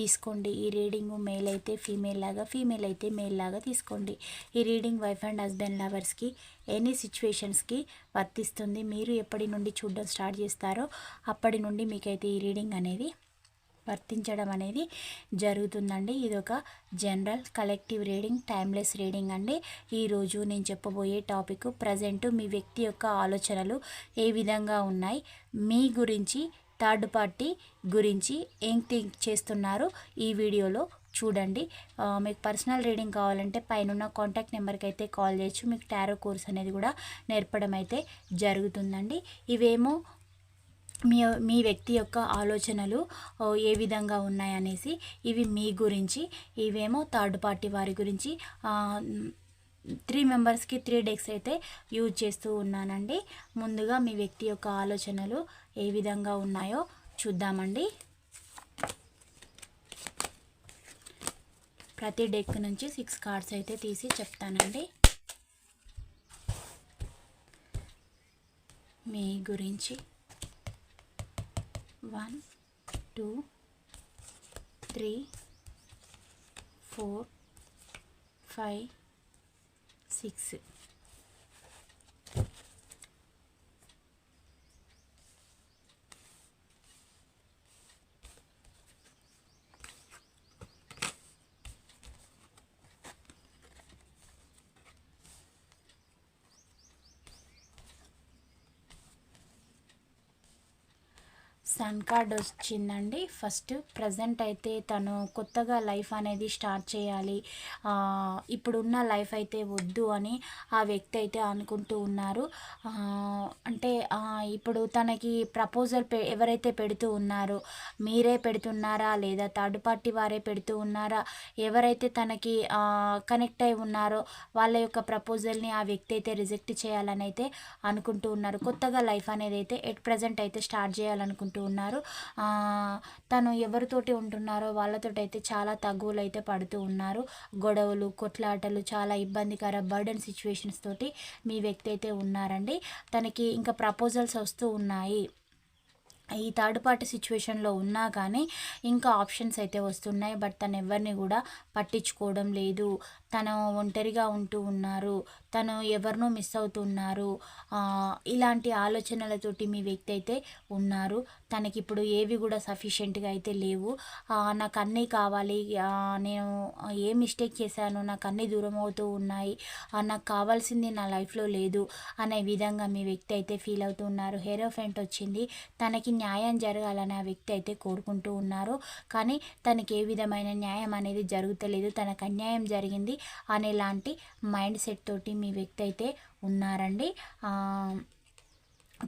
తీసుకోండి. ఈ reading male అయితే ఫీమేల్ లాగా ఫీమేల్ అయితే మేల్ లాగా తీసుకోండి. ఈ రీడింగ్ వైఫ్ అండ్ హస్బెండ్ లవర్స్కి ఎనీ సిచ్యువేషన్స్కి వర్తిస్తుంది. మీరు ఎప్పటి నుండి చూడడం స్టార్ట్ చేస్తారో అప్పటి నుండి మీకైతే ఈ రీడింగ్ అనేది వర్తించడం అనేది జరుగుతుందండి. ఇది ఒక general collective reading timeless reading అండి. ఈరోజు నేను చెప్పబోయే టాపిక్ ప్రజెంట్ మీ వ్యక్తి యొక్క ఆలోచనలు ఏ విధంగా ఉన్నాయి మీ గురించి థర్డ్ పార్టీ గురించి ఏం థింక్ చేస్తున్నారు ఈ వీడియోలో చూడండి. మీకు పర్సనల్ రీడింగ్ కావాలంటే పైన కాంటాక్ట్ నెంబర్కి అయితే కాల్ చేయొచ్చు. మీకు టారో కోర్స్ అనేది కూడా నేర్పడం అయితే జరుగుతుందండి. ఇవేమో మీ మీ వ్యక్తి యొక్క ఆలోచనలు ఏ విధంగా ఉన్నాయనేసి ఇవి మీ గురించి ఇవేమో థర్డ్ పార్టీ వారి గురించి త్రీ మెంబర్స్కి త్రీ డెక్స్ అయితే యూజ్ చేస్తూ ఉన్నానండి. ముందుగా మీ వ్యక్తి యొక్క ఆలోచనలు ఏ విధంగా ఉన్నాయో చూద్దామండి. ప్రతి డెక్ నుంచి సిక్స్ కార్డ్స్ అయితే తీసి చెప్తానండి. మీ గురించి one two three four five six sun card వచ్చిందండి. ఫస్ట్ ప్రజెంట్ అయితే తను కొత్తగా లైఫ్ అనేది స్టార్ట్ చేయాలి. ఇప్పుడున్న లైఫ్ అయితే వద్దు అని ఆ వ్యక్తి అయితే అనుకుంటూ ఉన్నారు. అంటే ఇప్పుడు తనకి ప్రపోజల్ పె ఎవరైతే పెడుతూ ఉన్నారో మీరే పెడుతున్నారా? లేదా థర్డ్ పార్టీ వారే పెడుతూ ఉన్నారా? ఎవరైతే తనకి కనెక్ట్ అయి ఉన్నారో వాళ్ళ యొక్క ప్రపోజల్ని ఆ వ్యక్తి అయితే రిజెక్ట్ చేయాలని అయితే అనుకుంటూ ఉన్నారు. కొత్తగా లైఫ్ అనేది అయితే ఎట్ ప్రజెంట్ అయితే స్టార్ట్ చేయాలనుకుంటూ ఉన్నారు. తను ఎవరితోటి ఉంటున్నారో వాళ్ళతో అయితే చాలా తగువులు అయితే పడుతూ ఉన్నారు. గొడవలు కొట్లాటలు చాలా ఇబ్బందికర బర్డెన్ సిచ్యువేషన్స్ తోటి మీ వ్యక్తి అయితే ఉన్నారండి. తనకి ఇంకా ప్రపోజల్స్ వస్తూ ఉన్నాయి. ఈ థర్డ్ పార్టీ సిచ్యువేషన్లో ఉన్నా కానీ ఇంకా ఆప్షన్స్ అయితే వస్తున్నాయి. బట్ తను ఎవరిని కూడా పట్టించుకోవడం లేదు. తను ఒంటరిగా ఉంటూ ఉన్నారు. తను ఎవరినో మిస్ అవుతున్నారు. ఇలాంటి ఆలోచనలతోటి మీ వ్యక్తి అయితే ఉన్నారు. తనకి ఇప్పుడు ఏవి కూడా సఫిషియెంట్గా అయితే లేవు. నాకు అన్నీ కావాలి. నేను ఏ మిస్టేక్ చేశాను నాకు అన్నీ దూరం అవుతూ ఉన్నాయి. నాకు కావాల్సింది నా లైఫ్లో లేదు అనే విధంగా మీ వ్యక్తి అయితే ఫీల్ అవుతూ ఉన్నారు. హెరోఫెంట్ వచ్చింది. తనకి న్యాయం జరగాలని ఆ వ్యక్తి అయితే కోరుకుంటూ ఉన్నారు. కానీ తనకి ఏ విధమైన న్యాయం అనేది జరుగుతలేదు. తనకు అన్యాయం జరిగింది. అనేలాంటి మైండ్ సెట్ తోటి మీ వ్యక్తి అయితే ఉన్నారండి.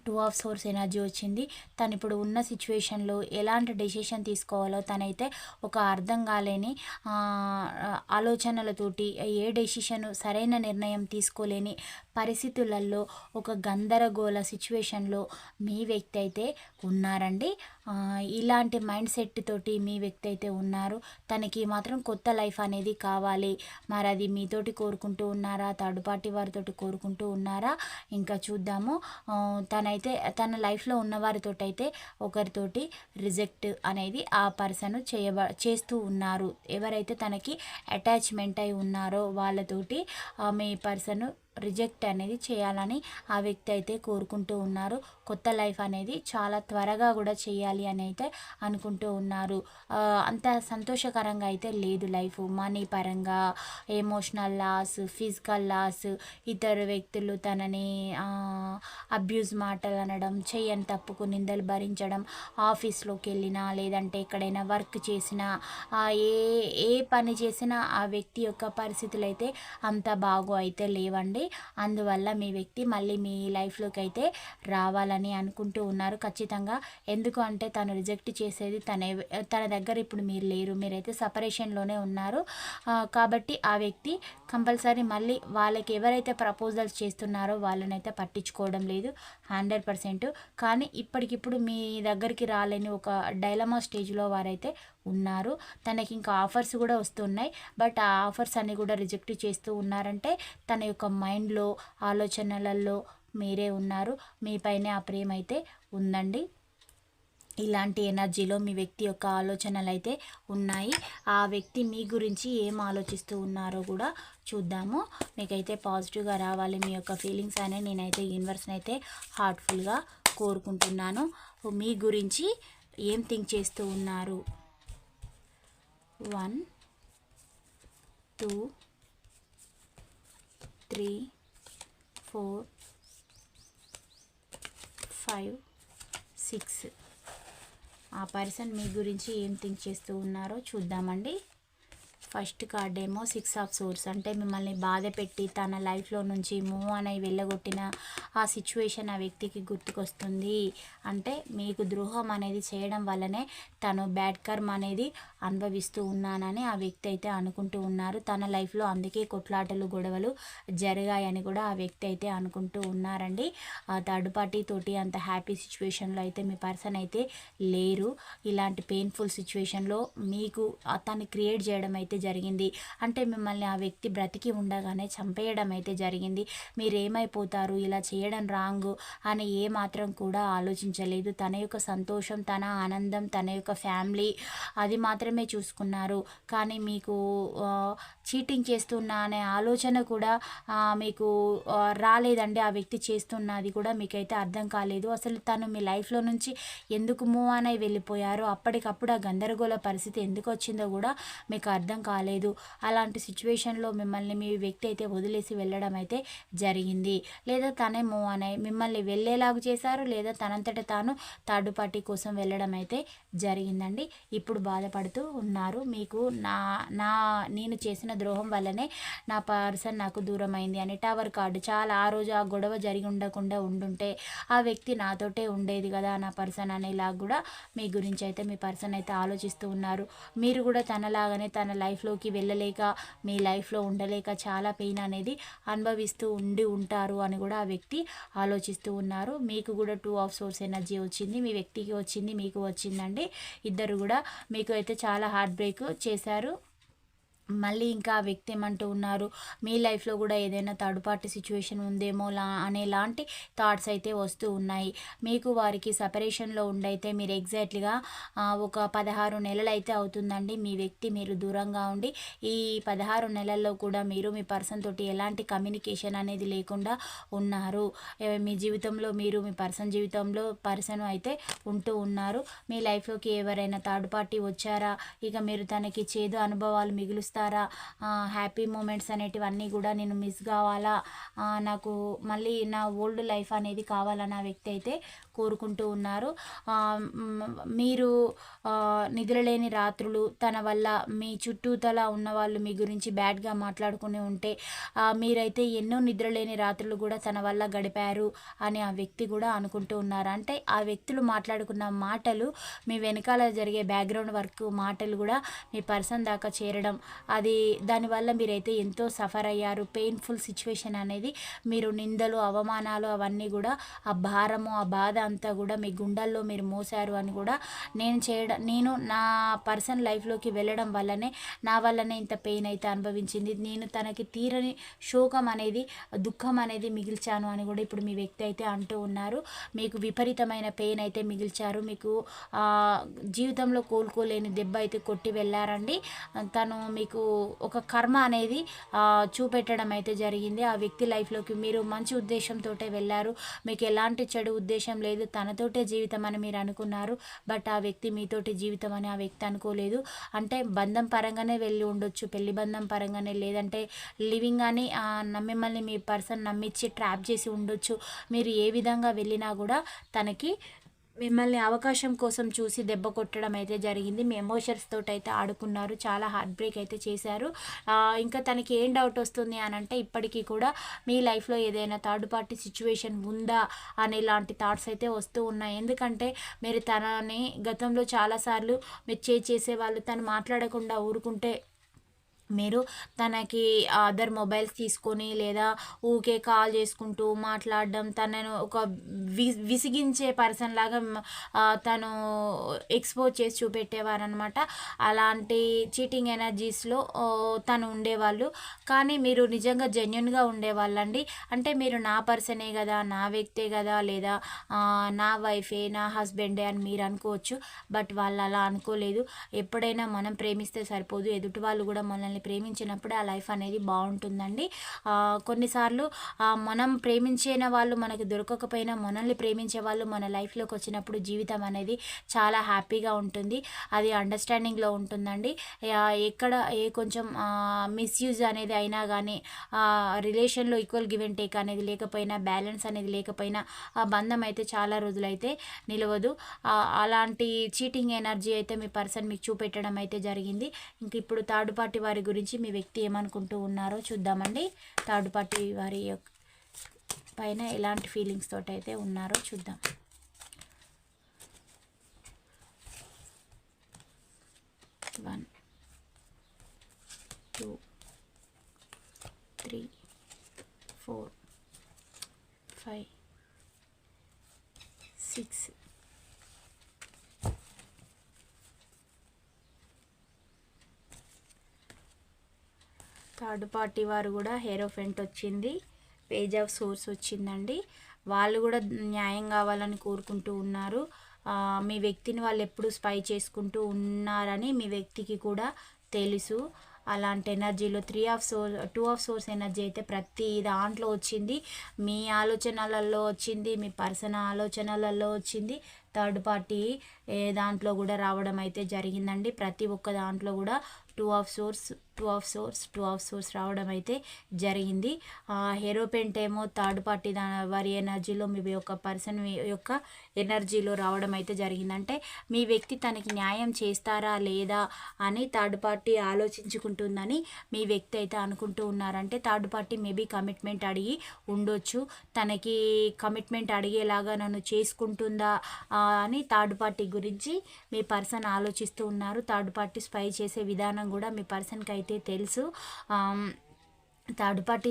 టూ ఆఫ్ సోర్స్ ఎనర్జీ వచ్చింది. తను ఇప్పుడు ఉన్న సిచ్యువేషన్లో ఎలాంటి డెసిషన్ తీసుకోవాలో తనైతే ఒక అర్థం కాలేని ఆలోచనలతోటి ఏ డెసిషన్ సరైన నిర్ణయం తీసుకోలేని పరిస్థితులలో ఒక గందరగోళ సిచ్యువేషన్లో మీ వ్యక్తి అయితే ఉన్నారండి. ఇలాంటి మైండ్ సెట్ తోటి మీ వ్యక్తి అయితే ఉన్నారు. తనకి మాత్రం కొత్త లైఫ్ అనేది కావాలి. మరి అది మీతోటి కోరుకుంటూ ఉన్నారా? థర్డ్ పార్టీ వారితోటి కోరుకుంటూ ఉన్నారా? ఇంకా చూద్దాము. తనైతే తన లైఫ్లో ఉన్నవారితో అయితే ఒకరితోటి రిజెక్ట్ అనేది ఆ పర్సన్ చేయబ చేస్తూ ఉన్నారు. ఎవరైతే తనకి అటాచ్మెంట్ అయి ఉన్నారో వాళ్ళతోటి మీ పర్సన్ రిజెక్ట్ అనేది చేయాలని ఆ వ్యక్తి అయితే కోరుకుంటూ ఉన్నారు. కొత్త లైఫ్ అనేది చాలా త్వరగా కూడా చేయాలి అని అయితే అనుకుంటూ ఉన్నారు. అంత సంతోషకరంగా అయితే లేదు లైఫ్. మనీ పరంగా ఎమోషనల్ లాస్ ఫిజికల్ లాస్ ఇతర వ్యక్తులు తనని అబ్యూజ్ మాటలు అనడం చేయని తప్పుకు నిందలు భరించడం ఆఫీస్లోకి వెళ్ళినా లేదంటే ఎక్కడైనా వర్క్ చేసినా ఏ ఏ పని చేసినా ఆ వ్యక్తి యొక్క పరిస్థితులు అయితే అంత బాగు అయితే లేవండి. ఉంటుంది అందువల్ల మీ వ్యక్తి మళ్ళీ మీ లైఫ్లోకి అయితే రావాలని అనుకుంటూ ఉన్నారు. ఖచ్చితంగా ఎందుకు అంటే తను రిజెక్ట్ చేసేది తన తన దగ్గర ఇప్పుడు మీరు లేరు. మీరైతే సపరేషన్లోనే ఉన్నారు. కాబట్టి ఆ వ్యక్తి కంపల్సరీ మళ్ళీ వాళ్ళకి ఎవరైతే ప్రపోజల్స్ చేస్తున్నారో వాళ్ళనైతే పట్టించుకోవడం లేదు. Hundred percent. కానీ ఇప్పటికిప్పుడు మీ దగ్గరికి రాలేని ఒక డైలమా స్టేజ్లో వారైతే ఉన్నారు. తనకి ఇంకా ఆఫర్స్ కూడా వస్తున్నాయి. బట్ ఆ ఆఫర్స్ అన్ని కూడా రిజెక్ట్ చేస్తూ ఉన్నారంటే తన యొక్క మైండ్లో ఆలోచనలలో మీరే ఉన్నారు. మీపైనే ఆ ప్రేమ అయితే ఉందండి. ఇలాంటి ఎనర్జీలో మీ వ్యక్తి యొక్క ఆలోచనలు అయితే ఉన్నాయి. ఆ వ్యక్తి మీ గురించి ఏం ఆలోచిస్తూ ఉన్నారో కూడా చూద్దాము. మీకైతే పాజిటివ్గా రావాలి. మీ యొక్క ఫీలింగ్స్ అనే నేనైతే యూనివర్స్ని అయితే హార్ట్ఫుల్గా కోరుకుంటున్నాను. మీ గురించి ఏం థింక్ చేస్తూ ఉన్నారు? One two three four five six. ఆ పర్సన్ మీ గురించి ఏం థింక్ చేస్తూ ఉన్నారో చూద్దామండి. ఫస్ట్ కార్డ్ ఏమో సిక్స్ ఆఫ్ సోర్స్. అంటే మిమ్మల్ని బాధ పెట్టి తన లైఫ్లో నుంచి మూవ్ అని వెళ్ళగొట్టిన ఆ సిచ్యువేషన్ ఆ వ్యక్తికి గుర్తుకొస్తుంది. అంటే మీకు ద్రోహం అనేది చేయడం వల్లనే తను బ్యాడ్ కర్మ్ అనేది అనుభవిస్తూ ఉన్నానని ఆ వ్యక్తి అయితే అనుకుంటూ ఉన్నారు. తన లైఫ్లో అందుకే కొట్లాటలు గొడవలు జరిగాయని కూడా ఆ వ్యక్తి అయితే అనుకుంటూ ఉన్నారండి. ఆ థర్డ్ పార్టీ తోటి అంత హ్యాపీ సిచ్యువేషన్లో అయితే మీ పర్సన్ అయితే లేరు. ఇలాంటి పెయిన్ఫుల్ సిచ్యువేషన్లో మీకు అతన్ని క్రియేట్ చేయడం అయితే జరిగింది. అంటే మిమ్మల్ని ఆ వ్యక్తి బ్రతికి ఉండగానే చంపేయడం అయితే జరిగింది. మీరేమైపోతారు? ఇలా చేయడం రాంగ్ అని ఏ మాత్రం కూడా ఆలోచించలేదు. తన యొక్క సంతోషం తన ఆనందం తన యొక్క ఫ్యామిలీ అది మాత్రమే చూసుకున్నారు. కానీ మీకు చీటింగ్ చేస్తున్నా అనే ఆలోచన కూడా మీకు రాలేదండి. ఆ వ్యక్తి చేస్తున్నది కూడా మీకైతే అర్థం కాలేదు. అసలు తను మీ లైఫ్లో నుంచి ఎందుకు మూవ్ అని వెళ్ళిపోయారో? అప్పటికప్పుడు ఆ గందరగోళ పరిస్థితి ఎందుకు వచ్చిందో కూడా మీకు అర్థం కాలేదు. అలాంటి సిచ్యువేషన్లో మిమ్మల్ని మీ వ్యక్తి అయితే వదిలేసి వెళ్ళడం అయితే జరిగింది. లేదా తనే మూవ్ అని మిమ్మల్ని వెళ్ళేలాగా చేశారు? లేదా తనంతట తాను థర్డ్ పార్టీ కోసం వెళ్ళడం అయితే జరిగిందండి. ఇప్పుడు బాధపడుతూ ఉన్నారు. మీకు నా నా నేను చేసిన ద్రోహం వల్లనే నా పర్సన్ నాకు దూరం అయింది అని టవర్ కార్డు చాలా ఆ రోజు ఆ గొడవ జరిగి ఉండకుండా ఉండుంటే ఆ వ్యక్తి నాతోటే ఉండేది కదా నా పర్సన్ అనేలా కూడా మీ గురించి అయితే మీ పర్సన్ అయితే ఆలోచిస్తూ ఉన్నారు. మీరు కూడా తనలాగానే తన లైఫ్లోకి వెళ్ళలేక మీ లైఫ్లో ఉండలేక చాలా పెయిన్ అనేది అనుభవిస్తూ ఉండి ఉంటారు అని కూడా ఆ వ్యక్తి ఆలోచిస్తూ ఉన్నారు. మీకు కూడా టూ ఆఫ్ సోర్స్ ఎనర్జీ వచ్చింది మీ వ్యక్తికి వచ్చింది మీకు వచ్చిందండి. ఇద్దరు కూడా మీకు అయితే చాలా హార్ట్ బ్రేక్ చేశారు. మళ్ళీ ఇంకా ఆ వ్యక్తి ఏమంటూ ఉన్నారు మీ లైఫ్లో కూడా ఏదైనా థర్డ్ పార్టీ సిచ్యువేషన్ ఉందేమో లా అనేలాంటి థాట్స్ అయితే వస్తూ ఉన్నాయి. మీకు వారికి సపరేషన్లో ఉండైతే మీరు ఎగ్జాక్ట్లీగా ఒక పదహారు నెలలు అయితే అవుతుందండి మీ వ్యక్తి మీరు దూరంగా ఉండి ఈ పదహారు నెలల్లో కూడా మీరు మీ పర్సన్ తోటి ఎలాంటి కమ్యూనికేషన్ అనేది లేకుండా ఉన్నారు. మీ జీవితంలో మీరు మీ పర్సన్ జీవితంలో పర్సన్ అయితే ఉంటూ ఉన్నారు. మీ లైఫ్లోకి ఎవరైనా థర్డ్ పార్టీ వచ్చారా? ఇక మీరు తనకి చేదు అనుభవాలు మిగులుస్తారు హ్యాపీ మూమెంట్స్ అనేటివన్నీ కూడా నేను మిస్ కావాలా? నాకు మళ్ళీ నా ఓల్డ్ లైఫ్ అనేది కావాలని వ్యక్తి అయితే కోరుకుంటూ ఉన్నారు. మీరు ఆ, నిద్రలేని రాత్రులు తన వల్ల మీ చుట్టూతల ఉన్న వాళ్ళు మీ గురించి బ్యాడ్గా మాట్లాడుకుని ఉంటే మీరైతే ఎన్నో నిద్రలేని రాత్రులు కూడా తన వల్ల గడిపారు అని ఆ వ్యక్తి కూడా అనుకుంటూ ఉన్నారు. అంటే ఆ వ్యక్తులు మాట్లాడుకున్న మాటలు మీ వెనకాల జరిగే బ్యాక్గ్రౌండ్ వర్క్ మాటలు కూడా మీ పర్సన్ దాకా చేరడం అది దానివల్ల మీరైతే ఎంతో సఫర్ అయ్యారు. పెయిన్ఫుల్ సిచ్యువేషన్ అనేది మీరు నిందలు అవమానాలు అవన్నీ కూడా ఆ భారము ఆ బాధ అంతా కూడా మీ గుండెల్లో మీరు మోసారు అని కూడా నేను చేయడం నేను నా పర్సన్ లైఫ్లోకి వెళ్ళడం వల్లనే నా వల్లనే ఇంత పెయిన్ అయితే అనుభవించింది. నేను తనకి తీరని శోకం అనేది దుఃఖం అనేది మిగిల్చాను అని కూడా ఇప్పుడు మీ వ్యక్తి అయితే అంటూ ఉన్నారు. మీకు విపరీతమైన పెయిన్ అయితే మిగిల్చారు. మీకు జీవితంలో కోలుకోలేని దెబ్బ అయితే కొట్టి వెళ్ళారండి. తను మీకు ఒక కర్మ అనేది చూపెట్టడం అయితే జరిగింది. ఆ వ్యక్తి లైఫ్లోకి మీరు మంచి ఉద్దేశంతో వెళ్ళారు. మీకు ఎలాంటి చెడు ఉద్దేశం లేదు తనతోటే జీవితం అని మీరు అనుకున్నారు బట్ ఆ వ్యక్తి మీతోటి జీవితం అని ఆ వ్యక్తి అనుకోలేదు. అంటే బంధం పరంగానే వెళ్ళి ఉండొచ్చు పెళ్ళి బంధం పరంగానే లేదంటే లివింగ్ అని మిమ్మల్ని మీ పర్సన్ నమ్మించి ట్రాప్ చేసి ఉండొచ్చు. మీరు ఏ విధంగా వెళ్ళినా కూడా తనకి మిమ్మల్ని అవకాశం కోసం చూసి దెబ్బ కొట్టడం అయితే జరిగింది. మీ ఎమోషన్స్ తోటి అయితే ఆడుకున్నారు. చాలా హార్ట్ బ్రేక్ అయితే చేశారు. ఇంకా తనకి ఏం డౌట్ వస్తుంది అని అంటే ఇప్పటికీ కూడా మీ లైఫ్లో ఏదైనా థర్డ్ పార్టీ సిచ్యువేషన్ ఉందా అనే ఇలాంటి థాట్స్ అయితే వస్తూ ఉన్నాయి. ఎందుకంటే మీరు తనని గతంలో చాలాసార్లు మీరు చేసే చేసేవాళ్ళు తను మాట్లాడకుండా ఊరుకుంటే మీరు తనకి అదర్ మొబైల్స్ తీసుకొని లేదా ఊకే కాల్ చేసుకుంటూ మాట్లాడడం తనను ఒక వి విసిగించే పర్సన్ లాగా తను ఎక్స్పోజ్ చేసి చూపెట్టేవారనమాట అలాంటి చీటింగ్ ఎనర్జీస్లో తను ఉండేవాళ్ళు. కానీ మీరు నిజంగా జెన్యున్గా ఉండేవాళ్ళండి. అంటే మీరు నా పర్సనే కదా నా వ్యక్తే కదా లేదా నా వైఫే నా హస్బెండే అని మీరు అనుకోవచ్చు. బట్ వాళ్ళు అలా అనుకోలేదు. ఎప్పుడైనా మనం ప్రేమిస్తే సరిపోదు. ఎదుటి వాళ్ళు కూడా మనల్ని ప్రేమించినప్పుడు ఆ లైఫ్ అనేది బాగుంటుందండి. కొన్నిసార్లు మనం ప్రేమించిన వాళ్ళు మనకి దొరకకపోయినా మనల్ని ప్రేమించే వాళ్ళు మన లైఫ్లోకి వచ్చినప్పుడు జీవితం అనేది చాలా హ్యాపీగా ఉంటుంది. అది అండర్స్టాండింగ్లో ఉంటుందండి. ఎక్కడ ఏ కొంచెం మిస్యూజ్ అనేది అయినా కానీ రిలేషన్లో ఈక్వల్ గివ్ అండ్ టేక్ అనేది లేకపోయినా బ్యాలెన్స్ అనేది లేకపోయినా ఆ బంధం అయితే చాలా రోజులైతే నిలవదు. అలాంటి చీటింగ్ ఎనర్జీ అయితే మీ పర్సన్ మీకు చూపెట్టడం అయితే జరిగింది. ఇంక ఇప్పుడు థర్డ్ పార్టీ వారి గురించి మీ వ్యక్తి ఏమనుకుంటూ ఉన్నారో చూద్దామండి. థర్డ్ పార్టీ వారి యొక్క పైన ఎలాంటి ఫీలింగ్స్ తోటి అయితే ఉన్నారో చూద్దాం. One two three four five six third party వారు కూడా హెరోఫెంట్ వచ్చింది. పేజ్ ఆఫ్ సోర్స్ వచ్చిందండి. వాళ్ళు కూడా న్యాయం కావాలని కోరుకుంటూ ఉన్నారు. మీ వ్యక్తిని వాళ్ళు ఎప్పుడు స్పై చేసుకుంటూ ఉన్నారని మీ వ్యక్తికి కూడా తెలుసు. అలాంటి ఎనర్జీలో three of swords two of swords energy అయితే ప్రతి దాంట్లో వచ్చింది. మీ ఆలోచనలలో వచ్చింది మీ పర్సన్ ఆలోచనలలో వచ్చింది. థర్డ్ పార్టీ ఏ దాంట్లో కూడా రావడం అయితే జరిగిందండి. ప్రతి ఒక్క దాంట్లో కూడా two of swords two of swords two of swords రావడం అయితే జరిగింది. హెరోపెంట్ ఏమో థర్డ్ పార్టీ దా వారి ఎనర్జీలో మీ యొక్క పర్సన్ యొక్క ఎనర్జీలో రావడం అయితే జరిగింది. అంటే మీ వ్యక్తి తనకి న్యాయం చేస్తారా లేదా అని థర్డ్ పార్టీ ఆలోచించుకుంటుందని మీ వ్యక్తి అయితే అనుకుంటూ ఉన్నారంటే థర్డ్ పార్టీ మేబీ కమిట్మెంట్ అడిగి ఉండొచ్చు. తనకి కమిట్మెంట్ అడిగేలాగా నన్ను చేసుకుంటుందా అని థర్డ్ పార్టీ గురించి మీ పర్సన్ ఆలోచిస్తూ ఉన్నారు. థర్డ్ పార్టీ స్పై చేసే విధానం కూడా మీ పర్సన్కి అయితే తెలుసు. థర్డ్ పార్టీ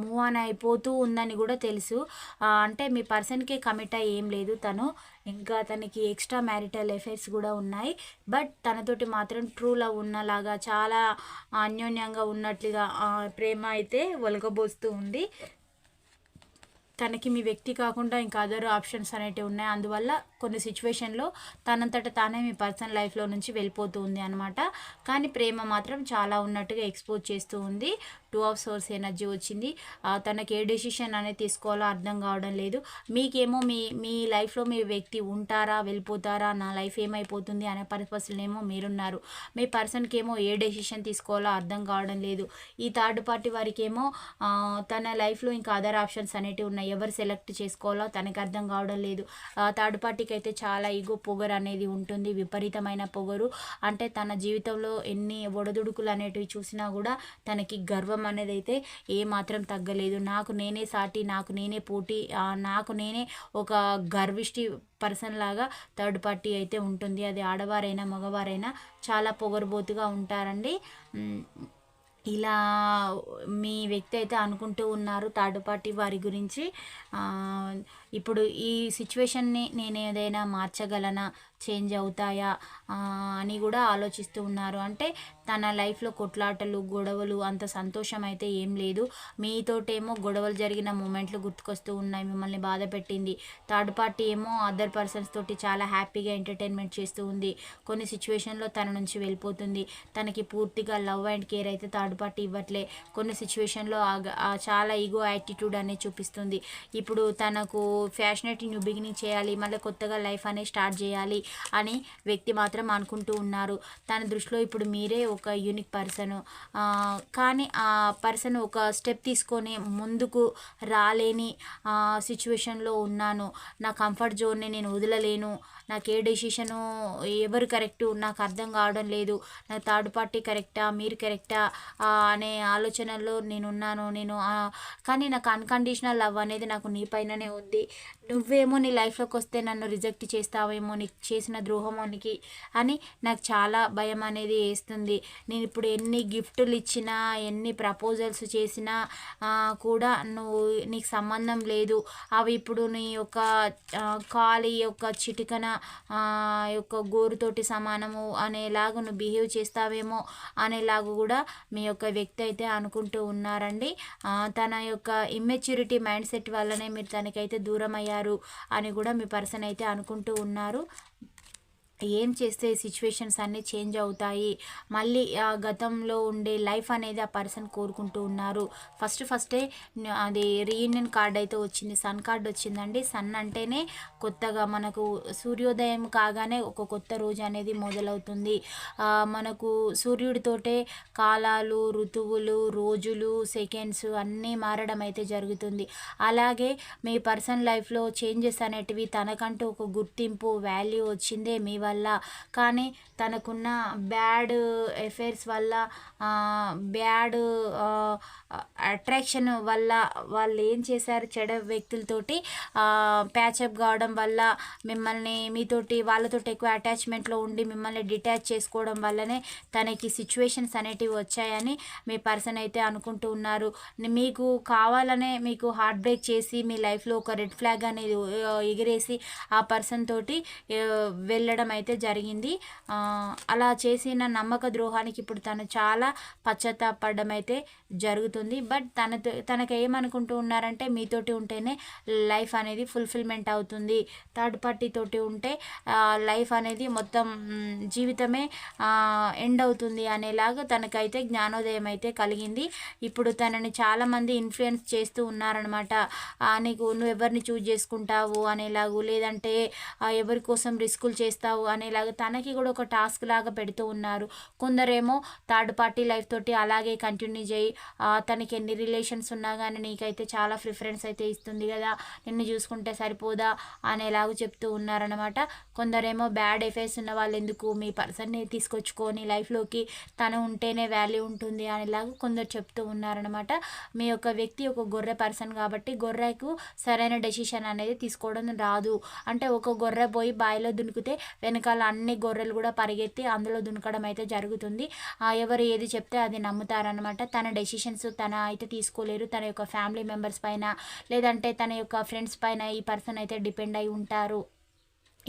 మూవ్ ఆన్ అయిపోతూ ఉందని కూడా తెలుసు. అంటే మీ పర్సన్కే కమిట్ అయ్యి ఏం లేదు తను. ఇంకా తనకి ఎక్స్ట్రా మ్యారిటల్ ఎఫైర్స్ కూడా ఉన్నాయి. బట్ తనతోటి మాత్రం ట్రూ లవ్ ఉన్నలాగా చాలా అన్యోన్యంగా ఉన్నట్లుగా ప్రేమ అయితే ఒలగబోస్తూ ఉంది. తనకి మీ వ్యక్తి కాకుండా ఇంకా అదర్ ఆప్షన్స్ అనేటివి ఉన్నాయి. అందువల్ల కొన్ని సిచ్యువేషన్లో తనంతట తానే మీ పర్సనల్ లైఫ్లో నుంచి వెళ్ళిపోతూ ఉంది అనమాట కానీ ప్రేమ మాత్రం చాలా ఉన్నట్టుగా ఎక్స్పోజ్ చేస్తూ ఉంది. టూ ఆఫ్ సోర్స్ ఎనర్జీ వచ్చింది. తనకి ఏ డెసిషన్ అనేది తీసుకోవాలో అర్థం కావడం లేదు. మీకేమో మీ మీ లైఫ్లో మీ వ్యక్తి ఉంటారా వెళ్ళిపోతారా నా లైఫ్ ఏమైపోతుంది అనే పరిస్థితులనేమో మీరున్నారు. మీ పర్సన్కి ఏమో ఏ డెసిషన్ తీసుకోవాలో అర్థం కావడం లేదు. ఈ థర్డ్ పార్టీ వారికి ఏమో తన లైఫ్లో ఇంకా అదర్ ఆప్షన్స్ అనేటివి ఉన్నాయి. ఎవరు సెలెక్ట్ చేసుకోవాలో తనకి అర్థం కావడం లేదు. థర్డ్ పార్టీకి అయితే చాలా ఈగో పొగరు అనేది ఉంటుంది విపరీతమైన పొగరు. అంటే తన జీవితంలో ఎన్ని ఒడదుడుకులు అనేటివి చూసినా కూడా తనకి గర్వం అనేది అయితే ఏ మాత్రం తగ్గలేదు. నాకు నేనే సాటి నాకు నేనే పోటీ నాకు నేనే ఒక గర్విష్టి పర్సన్ లాగా థర్డ్ పార్టీ అయితే ఉంటుంది. అది ఆడవారైనా మగవారైనా చాలా పొగరుబోతుగా ఉంటారండి. ఇలా మీ వ్యక్తి అయితే అనుకుంటూ ఉన్నారు థర్డ్ పార్టీ వారి గురించి. ఇప్పుడు ఈ సిచ్యువేషన్ని నేను ఏదైనా మార్చగలనా? చేంజ్ అవుతాయా? అని కూడా ఆలోచిస్తూ ఉన్నారు. అంటే తన లైఫ్లో కొట్లాటలు గొడవలు అంత సంతోషం అయితే ఏం లేదు. మీతోటేమో గొడవలు జరిగిన మూమెంట్లు గుర్తుకొస్తూ ఉన్నాయి. మిమ్మల్ని బాధ పెట్టింది. థర్డ్ పార్టీ ఏమో అదర్ పర్సన్స్ తోటి చాలా హ్యాపీగా ఎంటర్టైన్మెంట్ చేస్తూ ఉంది. కొన్ని సిచ్యువేషన్లో తన నుంచి వెళ్ళిపోతుంది. తనకి పూర్తిగా లవ్ అండ్ కేర్ అయితే థర్డ్ పార్టీ ఇవ్వట్లే. కొన్ని సిచ్యువేషన్లో చాలా ఈగో యాటిట్యూడ్ అనేది చూపిస్తుంది. ఇప్పుడు తనకు ఫ్యాషనేట్ న్యూ బిగినింగ్ చేయాలి మళ్ళీ కొత్తగా లైఫ్ అనేది స్టార్ట్ చేయాలి అని వ్యక్తి మాత్రం అనుకుంటూ ఉన్నారు. తన దృష్టిలో ఇప్పుడు మీరే ఒక యూనిక్ పర్సన్. కానీ ఆ పర్సన్ ఒక స్టెప్ తీసుకొని ముందుకు రాలేని సిచ్యువేషన్లో ఉన్నాను. నా కంఫర్ట్ జోన్ని నేను వదలలేను నాకు ఏ డెసిషను ఎవరు కరెక్టు నాకు అర్థం కావడం లేదు. నా థర్డ్ పార్టీ కరెక్టా మీరు కరెక్టా అనే ఆలోచనలో నేను ఉన్నాను నేను కానీ నాకు అన్కండిషనల్ లవ్ అనేది నాకు నీ పైననే ఉంది. నువ్వేమో నీ లైఫ్లోకి వస్తే నన్ను రిజెక్ట్ చేస్తావేమో నీకు చేసిన ద్రోహమోనికి అని నాకు చాలా భయం అనేది వేస్తుంది. నేను ఇప్పుడు ఎన్ని గిఫ్టులు ఇచ్చినా ఎన్ని ప్రపోజల్స్ చేసినా కూడా నువ్వు నీకు సంబంధం లేదు. అవి ఇప్పుడు నీ యొక్క ఖాళీ యొక్క చిటికన యొక్క గోరుతోటి సమానము అనేలాగా నువ్వు బిహేవ్ చేస్తావేమో అనేలాగా కూడా మీ యొక్క వ్యక్తి అయితే అనుకుంటూ ఉన్నారండి. తన యొక్క ఇమ్మెచ్యూరిటీ మైండ్ సెట్ వల్లనే మీరు తనకైతే దూరం అయ్యారు అని కూడా మీ పర్సన్ అయితే అనుకుంటూ ఉన్నారు. ఏం చేస్తే సిచ్యువేషన్స్ అన్నీ చేంజ్ అవుతాయి? మళ్ళీ గతంలో ఉండే లైఫ్ అనేది ఆ పర్సన్ కోరుకుంటూ ఉన్నారు. ఫస్ట్ ఫస్టే అది రీయూనియన్ కార్డ్ అయితే వచ్చింది. సన్ కార్డ్ వచ్చిందండి. సన్ అంటేనే కొత్తగా మనకు సూర్యోదయం కాగానే ఒక కొత్త రోజు అనేది మొదలవుతుంది. మనకు సూర్యుడితోటే కాలాలు ఋతువులు రోజులు సెకండ్స్ అన్నీ మారడం అయితే జరుగుతుంది. అలాగే మీ పర్సన్ లైఫ్లో చేంజెస్ అనేటివి తనకంటూ ఒక గుర్తింపు వాల్యూ వచ్చిందే మీ వల్ల కానీ తనకున్న బ్యాడ్ ఎఫైర్స్ వల్ల బ్యాడ్ అట్రాక్షన్ వల్ల వాళ్ళు ఏం చేశారు? చెడ వ్యక్తులతోటి ప్యాచప్ కావడం వల్ల మిమ్మల్ని మీతోటి వాళ్ళతోటి ఎక్కువ అటాచ్మెంట్లో ఉండి మిమ్మల్ని డిటాచ్ చేసుకోవడం వల్లనే తనకి సిచ్యువేషన్స్ అనేటివి వచ్చాయని మీ పర్సన్ అయితే అనుకుంటూ ఉన్నారు. మీకు కావాలనే మీకు హార్ట్ బ్రేక్ చేసి మీ లైఫ్లో ఒక రెడ్ ఫ్లాగ్ అనేది ఎగిరేసి ఆ పర్సన్ తోటి వెళ్ళడం అయితే జరిగింది. అలా చేసిన నమ్మక ద్రోహానికి ఇప్పుడు తను చాలా పశ్చాత్తాపడడం అయితే జరుగుతుంది. బట్ తన తనకు ఏమనుకుంటూ ఉన్నారంటే మీతోటి ఉంటేనే లైఫ్ అనేది ఫుల్ఫిల్మెంట్ అవుతుంది. థర్డ్ పార్టీ తోటి ఉంటే లైఫ్ అనేది మొత్తం జీవితమే ఎండ్ అవుతుంది అనేలాగా తనకైతే జ్ఞానోదయం అయితే కలిగింది. ఇప్పుడు తనని చాలామంది ఇన్ఫ్లుయెన్స్ చేస్తూ ఉన్నారనమాట. నీకు నువ్వు ఎవరిని చూజ్ చేసుకుంటావు అనేలాగు లేదంటే ఎవరి కోసం రిస్కులు చేస్తావు అనేలాగా తనకి కూడా ఒక టాస్క్ లాగా పెడుతూ ఉన్నారు. కొందరేమో థర్డ్ పార్టీ లైఫ్ తోటి అలాగే కంటిన్యూ చేయి తనకి ఎన్ని రిలేషన్స్ ఉన్నా కానీ నీకైతే చాలా ప్రిఫరెన్స్ అయితే ఇస్తుంది కదా. నిన్ను చూసుకుంటే సరిపోదా? అనేలాగా చెప్తూ ఉన్నారనమాట కొందరేమో బ్యాడ్ ఎఫెక్ట్స్ ఉన్న వాళ్ళు ఎందుకు మీ పర్సన్ని తీసుకొచ్చుకొని లైఫ్లోకి తను ఉంటేనే వాల్యూ ఉంటుంది అనేలాగా కొందరు చెప్తూ ఉన్నారనమాట మీ యొక్క వ్యక్తి ఒక గొర్రె పర్సన్ కాబట్టి గొర్రెకు సరైన డెసిషన్ అనేది తీసుకోవడం రాదు. అంటే ఒక గొర్రె పోయి బాయిలో దునికితే వెనకాల అన్ని గొర్రెలు కూడా పరిగెత్తి అందులో దునకడం అయితే జరుగుతుంది. ఎవరు ఏది చెప్తే అది నమ్ముతారనమాట తన డెసిషన్స్ తన అయితే తీసుకోలేరు. తన యొక్క ఫ్యామిలీ మెంబర్స్ పైన లేదంటే తన యొక్క ఫ్రెండ్స్ పైన ఈ పర్సన్ అయితే డిపెండ్ అయి ఉంటారు.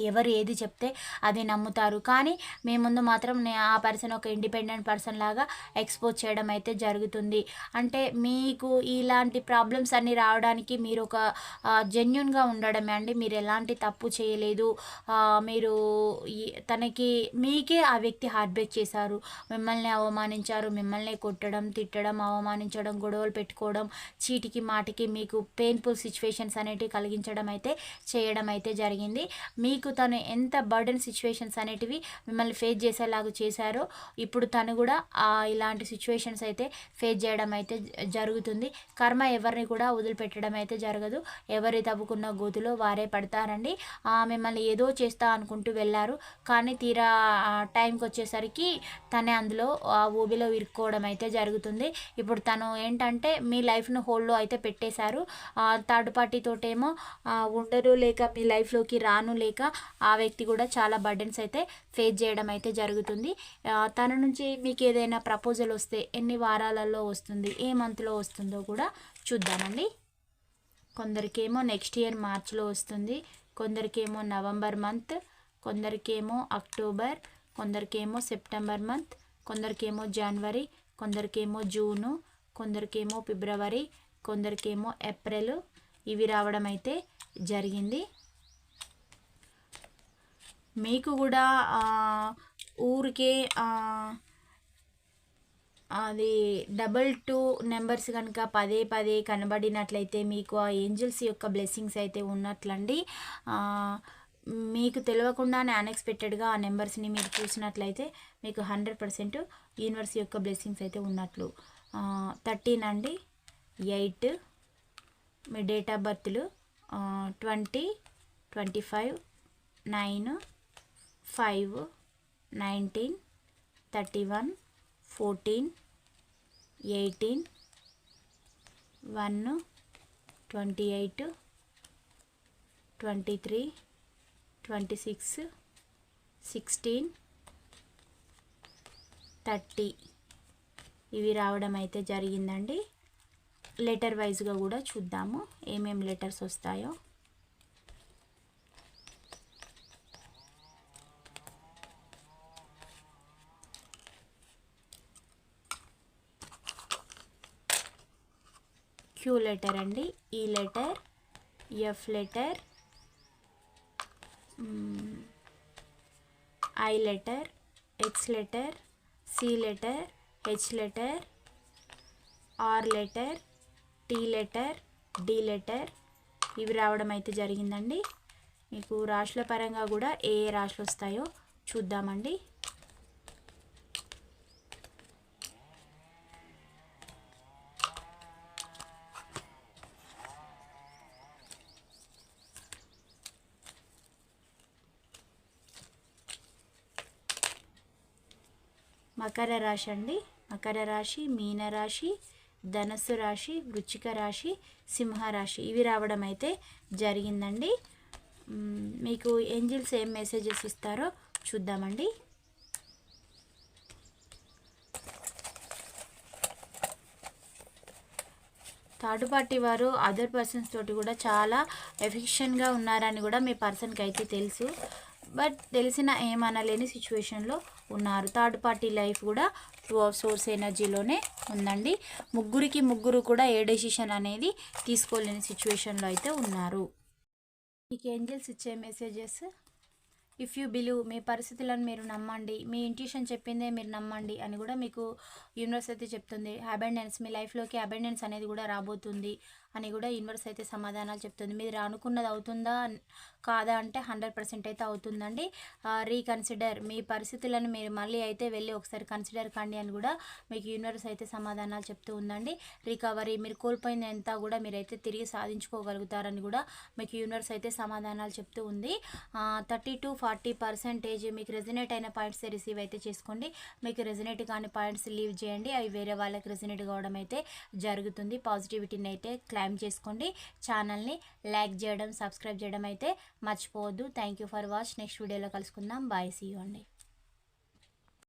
ఎవరు ఏది చెప్తే అది నమ్ముతారు. కానీ మీ ముందు మాత్రం ఆ పర్సన్ ఒక ఇండిపెండెంట్ పర్సన్ లాగా ఎక్స్పోజ్ చేయడం అయితే జరుగుతుంది. అంటే మీకు ఇలాంటి ప్రాబ్లమ్స్ అన్నీ రావడానికి మీరు ఒక జెన్యున్గా ఉండడమే అండి. మీరు ఎలాంటి తప్పు చేయలేదు. మీరు తనకి మీకే ఆ వ్యక్తి హార్ట్ బ్రేక్ చేశారు. మిమ్మల్ని అవమానించారు. మిమ్మల్ని కొట్టడం తిట్టడం అవమానించడం గొడవలు పెట్టుకోవడం చీటికి మాటికి మీకు పెయిన్ఫుల్ సిచ్యువేషన్స్ అనేటివి కలిగించడం అయితే చేయడం అయితే జరిగింది. మీకు మీకు తను ఎంత బర్డెన్ సిచ్యువేషన్స్ అనేటివి మిమ్మల్ని ఫేస్ చేసేలాగా చేశారో ఇప్పుడు తను కూడా ఇలాంటి సిచ్యువేషన్స్ అయితే ఫేస్ చేయడం అయితే జరుగుతుంది. కర్మ ఎవరిని కూడా వదిలిపెట్టడం అయితే జరగదు. ఎవరి తవ్వుకున్న గోతులో వారే పడతారండి. మిమ్మల్ని ఏదో చేస్తా అనుకుంటూ వెళ్ళారు. కానీ తీరా టైంకి వచ్చేసరికి తనే అందులో ఆ ఊబిలో ఇరుక్కోవడం అయితే జరుగుతుంది. ఇప్పుడు తను ఏంటంటే మీ లైఫ్ను హోల్డ్లో అయితే పెట్టేశారు. థర్డ్ పార్టీతోటేమో ఉండరు లేక మీ లైఫ్లోకి రాను లేక ఆ వ్యక్తి కూడా చాలా బర్డెన్స్ అయితే ఫేస్ చేయడం అయితే జరుగుతుంది. తన నుంచి మీకు ఏదైనా ప్రపోజల్ వస్తే ఎన్ని వారాలలో వస్తుంది ఏ మంత్లో వస్తుందో కూడా చూద్దామండి. కొందరికేమో నెక్స్ట్ ఇయర్ మార్చ్లో వస్తుంది కొందరికేమో నవంబర్ మంత్ కొందరికేమో అక్టోబర్ కొందరికేమో సెప్టెంబర్ మంత్ కొందరికేమో జనవరి కొందరికేమో జూను కొందరికేమో ఫిబ్రవరి కొందరికేమో ఏప్రిల్ ఇవి రావడం అయితే జరిగింది. మీకు కూడా ఊరికే అది డబల్ టూ నెంబర్స్ కనుక పదే పదే కనబడినట్లయితే మీకు ఆ ఏంజల్స్ యొక్క బ్లెస్సింగ్స్ అయితే ఉన్నట్లండి. మీకు తెలియకుండానే అన్ఎక్స్పెక్టెడ్గా ఆ నెంబర్స్ని మీరు చూసినట్లయితే మీకు హండ్రెడ్ పర్సెంట్ యూనివర్స్ యొక్క బ్లెస్సింగ్స్ అయితే ఉన్నట్లు. థర్టీన్ అండి ఎయిట్ మీ date of బర్త్లు twenty twenty five nine five nineteen thirty one fourteen eighteen one twenty eight twenty three twenty six sixteen thirty. ఇవి రావడం అయితే జరిగిందండి. లెటర్ వైజ్గా కూడా చూద్దాము. ఏమేమి లెటర్స్ వస్తాయో. క్యూ లెటర్ అండి. ఈ letter F letter I letter X letter C letter H letter R letter T letter D letter ఇవి రావడం అయితే జరిగిందండి. మీకు రాష్ట్ర పరంగా కూడా ఏ ఏ రాష్ట్రాలు వస్తాయో చూద్దామండి. మకర రాశి అండి. మకర రాశి మీనరాశి ధనస్సు రాశి వృచ్చిక రాశి సింహరాశి ఇవి రావడం అయితే జరిగిందండి. మీకు ఏంజిల్స్ ఏం మెసేజెస్ ఇస్తారో చూద్దామండి. థర్డ్ పార్టీ వారు అదర్ పర్సన్స్ తోటి కూడా చాలా ఎఫిషియన్గా ఉన్నారని కూడా మీ పర్సన్కి అయితే తెలుసు. బట్ తెలిసిన ఏమనలేని సిచ్యువేషన్లో ఉన్నారు. థర్డ్ పార్టీ లైఫ్ కూడా టూ ఆఫ్ సోర్స్ ఎనర్జీలోనే ఉందండి. ముగ్గురికి ముగ్గురు కూడా ఏ డెసిషన్ అనేది తీసుకోలేని సిచ్యువేషన్లో అయితే ఉన్నారు. మీకు ఏంజల్స్ ఇచ్చే మెసేజెస్? ఇఫ్ యూ బిలీవ్ మీ పరిస్థితులను మీరు నమ్మండి మీ ఇంట్యూషన్ చెప్పిందే మీరు నమ్మండి అని కూడా మీకు యూనివర్స్ అయితే చెప్తుంది. అబెండెన్స్ మీ లైఫ్లోకి అబెండెన్స్ అనేది కూడా రాబోతుంది అని కూడా యూనివర్స్ అయితే సమాధానాలు చెప్తుంది. మీరు అనుకున్నది అవుతుందా కాదా అంటే హండ్రెడ్ పర్సెంట్ అయితే అవుతుందండి. రీకన్సిడర్ మీ పరిస్థితులను మీరు మళ్ళీ అయితే వెళ్ళి ఒకసారి కన్సిడర్ కండి అని కూడా మీకు యూనివర్స్ అయితే సమాధానాలు చెప్తూ ఉందండి. రికవరీ మీరు కోల్పోయింది ఎంత కూడా మీరైతే తిరిగి సాధించుకోగలుగుతారని కూడా మీకు యూనివర్స్ అయితే సమాధానాలు చెప్తూ ఉంది. థర్టీ టు ఫార్టీ పర్సెంటేజ్ మీకు రెజినేట్ అయిన పాయింట్స్ రిసీవ్ అయితే చేసుకోండి. మీకు రెజినేట్ కాని పాయింట్స్ లీవ్ చేయండి. అవి వేరే వాళ్ళకి రెజినేట్ కావడం అయితే జరుగుతుంది. పాజిటివిటీని అయితే క్లైమ్ చేసుకోండి. ఛానల్ని లైక్ చేయడం సబ్స్క్రైబ్ చేయడం అయితే మర్చిపోవద్దు. Thank you for watch next వీడియోలో కలుసుకుందాం. బాయ్ సీ యూ అండి.